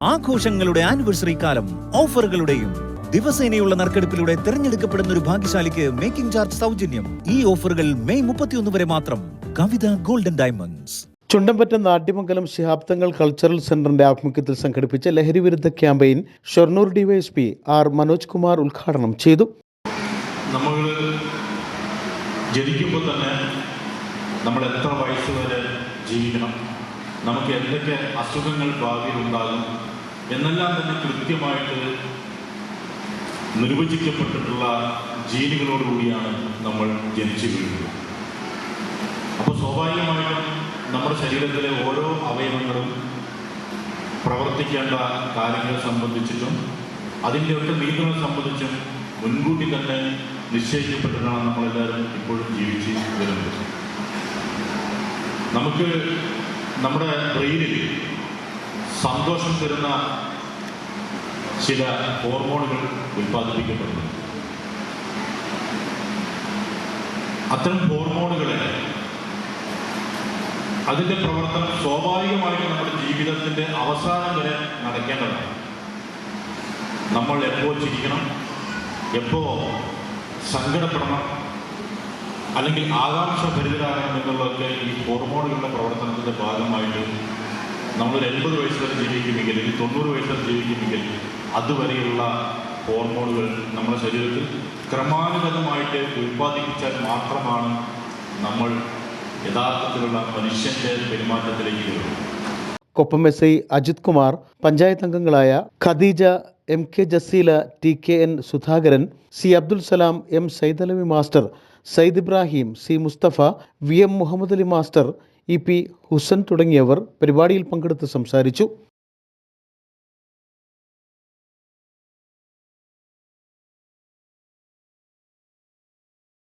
ആഘോഷങ്ങളുടെ ആനിവേഴ്സറി കാലം ഓഫറുകളുടെയും ദിവസേനയുള്ള നറുക്കെടുപ്പിലൂടെ തിരഞ്ഞെടുക്കപ്പെടുന്ന ഒരു ഭാഗ്യശാലിക്ക് മേക്കിംഗ് ചാർജ് സൗജന്യം. ഈ ഓഫറുകൾ മെയ് മുപ്പത്തിയൊന്ന് വരെ മാത്രം. കവിത ഗോൾഡൻ ഡയമണ്ട്സ് ചുണ്ടമ്പറ്റം നാട്യമംഗലം ശിഹാബ്ദങ്ങൾ കൾച്ചറൽ സെന്ററിന്റെ ആഭിമുഖ്യത്തിൽ സംഘടിപ്പിച്ച ലഹരി വിരുദ്ധ campaign Shoranur DYSP R Manoj Kumar ഉദ്ഘാടനം ചെയ്തു. നമ്മൾ ജനിക്കുമ്പോൾ തന്നെ നമ്മൾ എത്ര വയസ്സ് വരെ ജീവിക്കണം? നമുക്ക് എന്തൊക്കെ അസുഖങ്ങൾ ഭാവിയിൽ ഉണ്ടാകും എന്നെല്ലാം തന്നെ കൃത്യമായിട്ട് നിർവചിക്കപ്പെട്ടിട്ടുള്ള ജീനുകളോടുകൂടിയാണ് നമ്മൾ ജനിച്ചു വീഴുന്നത്. അപ്പോൾ സ്വാഭാവികമായിട്ടും നമ്മുടെ ശരീരത്തിലെ ഓരോ അവയവങ്ങളും പ്രവർത്തിക്കേണ്ട കാര്യങ്ങളെ സംബന്ധിച്ചിട്ടും അതിന്റെ ഒക്കെ നീക്കങ്ങൾ സംബന്ധിച്ചും മുൻകൂട്ടി തന്നെ നിശ്ചയിക്കപ്പെട്ടിട്ടാണ് നമ്മളെല്ലാവരും ഇപ്പോഴും ജീവിച്ച് വരുന്നത്. നമുക്ക് നമ്മുടെ ബ്രെയിനിൽ സന്തോഷം തരുന്ന ചില ഹോർമോണുകൾ ഉൽപ്പാദിപ്പിക്കപ്പെടുന്നു. അത്തരം ഹോർമോണുകളെ അതിന്റെ പ്രവർത്തനം സ്വാഭാവികമായിട്ട് നമ്മുടെ ജീവിതത്തിന്റെ അവസാനം വരെ നടക്കേണ്ടതാണ്. നമ്മൾ എപ്പോൾ ചിരിക്കണം എപ്പോൾ സങ്കടപ്പെടണം അല്ലെങ്കിൽ ആകാംക്ഷ ഭരിതരാകണം എന്നുള്ളതൊക്കെ ഈ ഹോർമോണുകളുടെ പ്രവർത്തനത്തിന്റെ ഭാഗമായിട്ട് നമ്മളൊരു എൺപത് വയസ്സ് വരെ ജീവിക്കുമെങ്കിൽ അല്ലെങ്കിൽ തൊണ്ണൂറ് വയസ്സ് വരെ ജീവിക്കുമെങ്കിൽ അതുവരെയുള്ള ഹോർമോണുകൾ നമ്മുടെ ശരീരത്തിൽ ക്രമാനുഗതമായിട്ട് ഉൽപ്പാദിപ്പിച്ചാൽ മാത്രമാണ് നമ്മൾ യഥാർത്ഥത്തിലുള്ള മനുഷ്യന്റെ പെരുമാറ്റത്തിലേക്ക് വരുന്നത്. കൊപ്പം എസ് ഐ അജിത് കുമാർ പഞ്ചായത്ത് അംഗങ്ങളായ Khadeeja M K Jaseela T K N Sudhakaran C Abdul Salam M Saidalavi master Sayyid Ibrahim C Mustafa V M Muhammad Ali master E P Husain തുടങ്ങിയവർ പരിപാടിയിൽ പങ്കെടുത്ത് സംസാരിച്ചു.